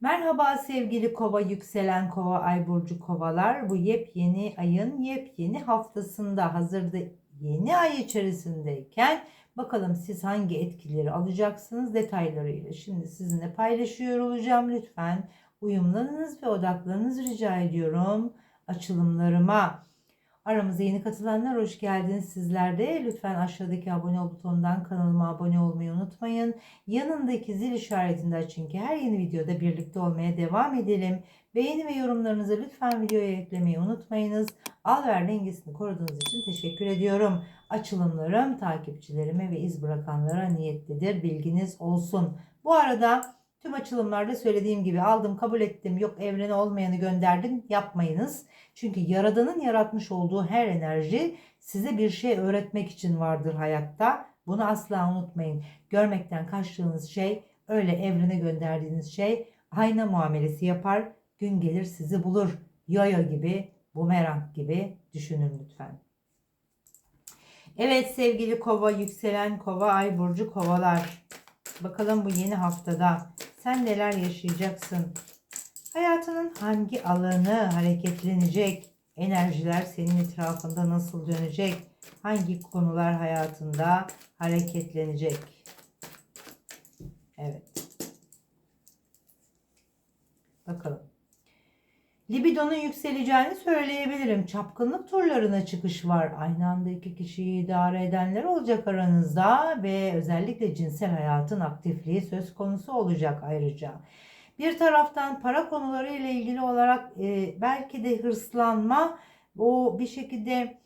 Merhaba sevgili kova yükselen kova ay burcu kovalar. Bu yepyeni ayın yepyeni haftasında hazırda yeni ay içerisindeyken bakalım siz hangi etkileri alacaksınız detaylarıyla şimdi sizinle paylaşıyor olacağım. Lütfen uyumlanınız ve odaklanınız rica ediyorum açılımlarıma. Aramıza yeni katılanlar hoş geldiniz sizler de. Lütfen aşağıdaki abone ol butonundan kanalıma abone olmayı unutmayın. Yanındaki zil işaretini açın ki her yeni videoda birlikte olmaya devam edelim. Beğeni ve yorumlarınızı lütfen videoya eklemeyi unutmayınız. Al ver dengesini koruduğunuz için teşekkür ediyorum. Açılımlarım takipçilerime ve iz bırakanlara niyetlidir. Bilginiz olsun. Bu arada tüm açılımlarda söylediğim gibi aldım kabul ettim yok evrene olmayanı gönderdim yapmayınız. Çünkü Yaradan'ın yaratmış olduğu her enerji size bir şey öğretmek için vardır hayatta. Bunu asla unutmayın. Görmekten kaçtığınız şey, öyle evrene gönderdiğiniz şey ayna muamelesi yapar. Gün gelir sizi bulur. Yoyo gibi, bumerang gibi düşünün lütfen. Evet sevgili kova, yükselen kova, ay burcu kovalar. Bakalım bu yeni haftada sen neler yaşayacaksın? Hayatının hangi alanı hareketlenecek? Enerjiler senin etrafında nasıl dönecek? Hangi konular hayatında hareketlenecek? Evet. Bakalım. Libidonun yükseleceğini söyleyebilirim. Çapkınlık turlarına çıkış var. Aynı anda iki kişiyi idare edenler olacak aranızda ve özellikle cinsel hayatın aktifliği söz konusu olacak ayrıca. Bir taraftan para konuları ile ilgili olarak e, belki de hırslanma o bir şekilde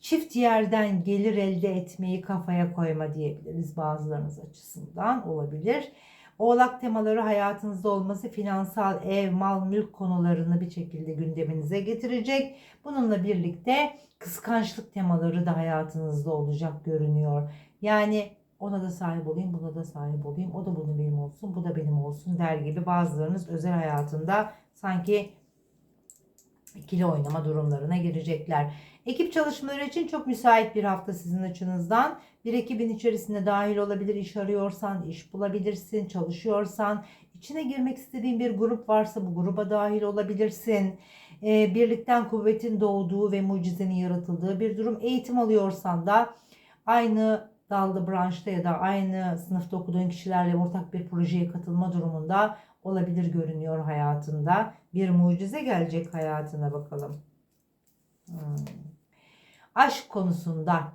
çift yerden gelir elde etmeyi kafaya koyma diyebiliriz bazılarınız açısından olabilir. Oğlak temaları hayatınızda olması finansal, ev, mal, mülk konularını bir şekilde gündeminize getirecek. Bununla birlikte kıskançlık temaları da hayatınızda olacak görünüyor. Yani ona da sahip olayım, buna da sahip olayım. O da bunu benim olsun, bu da benim olsun der gibi bazılarınız özel hayatında sanki ikili oynama durumlarına girecekler. Ekip çalışmaları için çok müsait bir hafta sizin açınızdan. Bir ekibin içerisinde dahil olabilir, iş arıyorsan iş bulabilirsin, çalışıyorsan içine girmek istediğin bir grup varsa bu gruba dahil olabilirsin. Ee, birlikten kuvvetin doğduğu ve mucizenin yaratıldığı bir durum. Eğitim alıyorsan da aynı dalda, branşta ya da aynı sınıfta okuduğun kişilerle ortak bir projeye katılma durumunda olabilir görünüyor hayatında. Bir mucize gelecek hayatına bakalım. Hmm. Aşk konusunda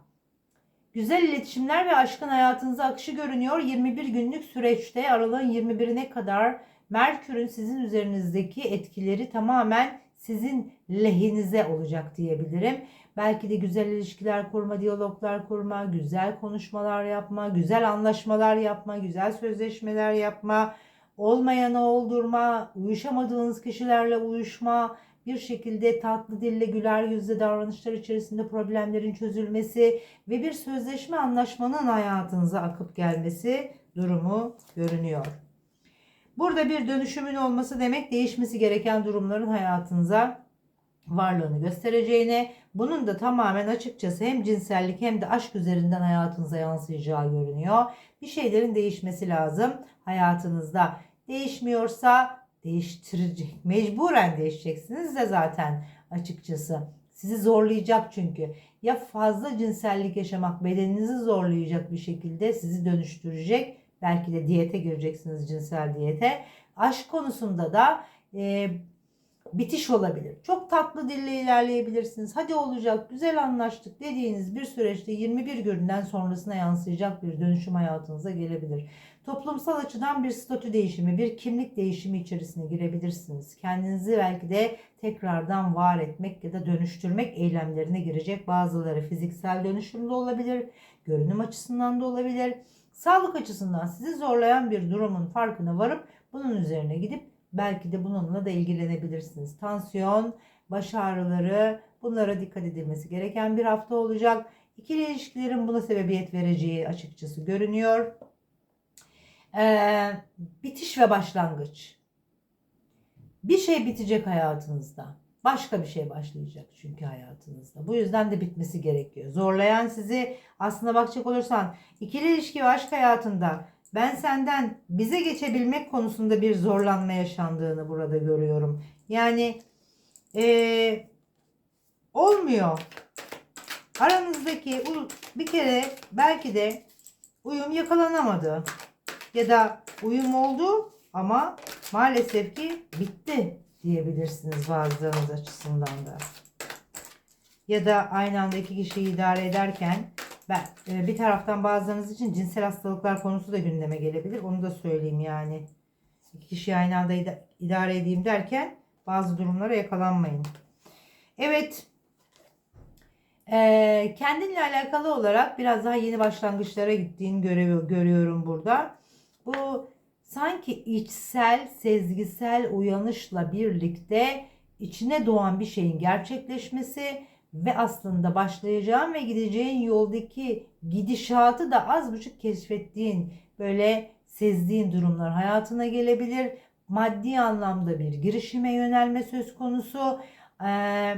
güzel iletişimler ve aşkın hayatınıza akışı görünüyor. 21 günlük süreçte aralığın 21'ine kadar Merkür'ün sizin üzerinizdeki etkileri tamamen sizin lehinize olacak diyebilirim. Belki de güzel ilişkiler kurma, diyaloglar kurma, güzel konuşmalar yapma, güzel anlaşmalar yapma, güzel sözleşmeler yapma, olmayanı oldurma, uyuşamadığınız kişilerle uyuşma, bir şekilde tatlı dille güler yüzle davranışlar içerisinde problemlerin çözülmesi ve bir sözleşme anlaşmanın hayatınıza akıp gelmesi durumu görünüyor. Burada bir dönüşümün olması demek değişmesi gereken durumların hayatınıza varlığını göstereceğine, bunun da tamamen açıkçası hem cinsellik hem de aşk üzerinden hayatınıza yansıyacağı görünüyor. Bir şeylerin değişmesi lazım hayatınızda. Değişmiyorsa değiştirecek. Mecburen değişeceksiniz de zaten açıkçası. Sizi zorlayacak çünkü. Ya fazla cinsellik yaşamak bedeninizi zorlayacak bir şekilde sizi dönüştürecek. Belki de diyete gireceksiniz cinsel diyete. Aşk konusunda da e, bitiş olabilir. Çok tatlı dille ilerleyebilirsiniz. Hadi olacak, güzel anlaştık dediğiniz bir süreçte 21 günden sonrasına yansıyacak bir dönüşüm hayatınıza gelebilir. Toplumsal açıdan bir statü değişimi, bir kimlik değişimi içerisine girebilirsiniz. Kendinizi belki de tekrardan var etmek ya da dönüştürmek eylemlerine girecek. Bazıları fiziksel dönüşümde olabilir, görünüm açısından da olabilir. Sağlık açısından sizi zorlayan bir durumun farkına varıp bunun üzerine gidip belki de bununla da ilgilenebilirsiniz. Tansiyon, baş ağrıları bunlara dikkat edilmesi gereken bir hafta olacak. İkili ilişkilerin buna sebebiyet vereceği açıkçası görünüyor. Ee, bitiş ve başlangıç. Bir şey bitecek hayatınızda. Başka bir şey başlayacak çünkü hayatınızda. Bu yüzden de bitmesi gerekiyor. Zorlayan sizi aslında bakacak olursan ikili ilişki ve aşk hayatında ben senden bize geçebilmek konusunda bir zorlanma yaşandığını burada görüyorum. Yani eee, olmuyor. Aranızdaki bir kere belki de uyum yakalanamadı. Ya da uyum oldu ama maalesef ki bitti diyebilirsiniz bazılarınız açısından da. Ya da aynı anda iki kişiyi idare ederken ben e, bir taraftan bazılarınız için cinsel hastalıklar konusu da gündeme gelebilir. Onu da söyleyeyim yani. İki kişiyi aynı anda ida- idare edeyim derken bazı durumlara yakalanmayın. Evet. Ee, kendinle alakalı olarak biraz daha yeni başlangıçlara gittiğini göre- görüyorum burada. Bu sanki içsel, sezgisel uyanışla birlikte içine doğan bir şeyin gerçekleşmesi ve aslında başlayacağın ve gideceğin yoldaki gidişatı da az buçuk keşfettiğin, böyle sezdiğin durumlar hayatına gelebilir. Maddi anlamda bir girişime yönelme söz konusu. Ee,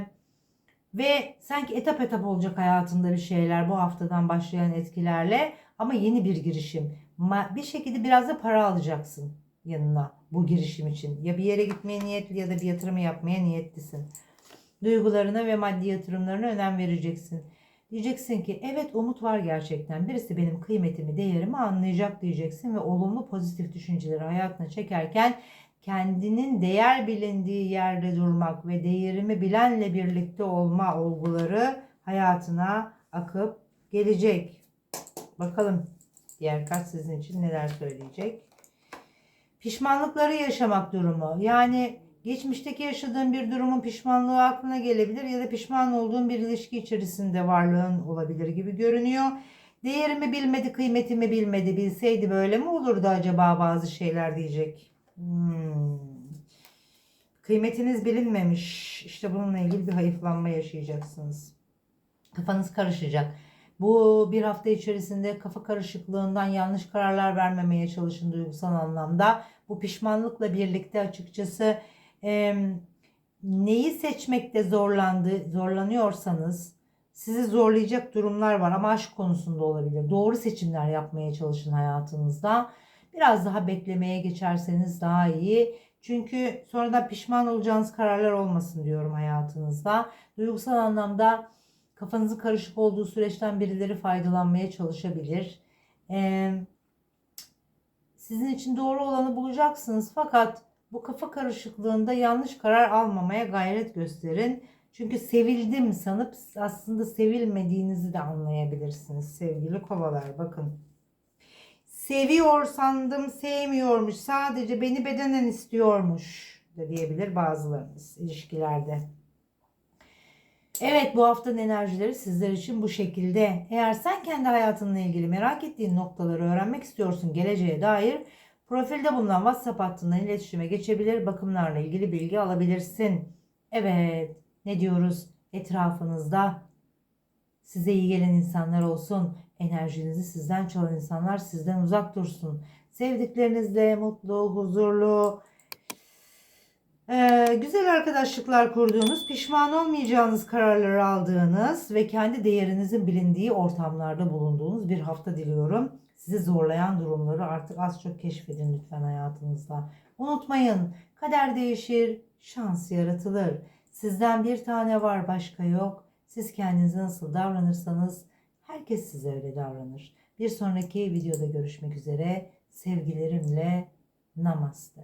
ve sanki etap etap olacak hayatında bir şeyler bu haftadan başlayan etkilerle ama yeni bir girişim. Bir şekilde biraz da para alacaksın yanına bu girişim için. Ya bir yere gitmeye niyetli ya da bir yatırım yapmaya niyetlisin. Duygularına ve maddi yatırımlarına önem vereceksin. Diyeceksin ki evet umut var gerçekten. Birisi benim kıymetimi, değerimi anlayacak diyeceksin ve olumlu pozitif düşünceleri hayatına çekerken kendinin değer bilindiği yerde durmak ve değerimi bilenle birlikte olma olguları hayatına akıp gelecek. Bakalım diğer kart sizin için neler söyleyecek. Pişmanlıkları yaşamak durumu. Yani geçmişteki yaşadığın bir durumun pişmanlığı aklına gelebilir ya da pişman olduğun bir ilişki içerisinde varlığın olabilir gibi görünüyor. Değerimi bilmedi, kıymetimi bilmedi. Bilseydi böyle mi olurdu acaba bazı şeyler diyecek. Hmm. Kıymetiniz bilinmemiş. İşte bununla ilgili bir hayıflanma yaşayacaksınız. Kafanız karışacak. Bu bir hafta içerisinde kafa karışıklığından yanlış kararlar vermemeye çalışın duygusal anlamda. Bu pişmanlıkla birlikte açıkçası em, neyi seçmekte zorlandı, zorlanıyorsanız sizi zorlayacak durumlar var ama aşk konusunda olabilir. Doğru seçimler yapmaya çalışın hayatınızda. Biraz daha beklemeye geçerseniz daha iyi. Çünkü sonradan pişman olacağınız kararlar olmasın diyorum hayatınızda. Duygusal anlamda kafanızı karışık olduğu süreçten birileri faydalanmaya çalışabilir. Ee, sizin için doğru olanı bulacaksınız fakat bu kafa karışıklığında yanlış karar almamaya gayret gösterin. Çünkü sevildim sanıp aslında sevilmediğinizi de anlayabilirsiniz sevgili kovalar. Bakın. Seviyor sandım sevmiyormuş. Sadece beni bedenen istiyormuş da diyebilir bazılarınız ilişkilerde. Evet bu haftanın enerjileri sizler için bu şekilde. Eğer sen kendi hayatınla ilgili merak ettiğin noktaları öğrenmek istiyorsun geleceğe dair profilde bulunan WhatsApp hattından iletişime geçebilir, bakımlarla ilgili bilgi alabilirsin. Evet ne diyoruz? Etrafınızda size iyi gelen insanlar olsun. Enerjinizi sizden çalan insanlar sizden uzak dursun. Sevdiklerinizle mutlu, huzurlu, ee, güzel arkadaşlıklar kurduğunuz, pişman olmayacağınız kararları aldığınız ve kendi değerinizin bilindiği ortamlarda bulunduğunuz bir hafta diliyorum. Sizi zorlayan durumları artık az çok keşfedin lütfen hayatınızda. Unutmayın, kader değişir, şans yaratılır. Sizden bir tane var, başka yok. Siz kendinize nasıl davranırsanız herkes size öyle davranır. Bir sonraki videoda görüşmek üzere. Sevgilerimle namaste.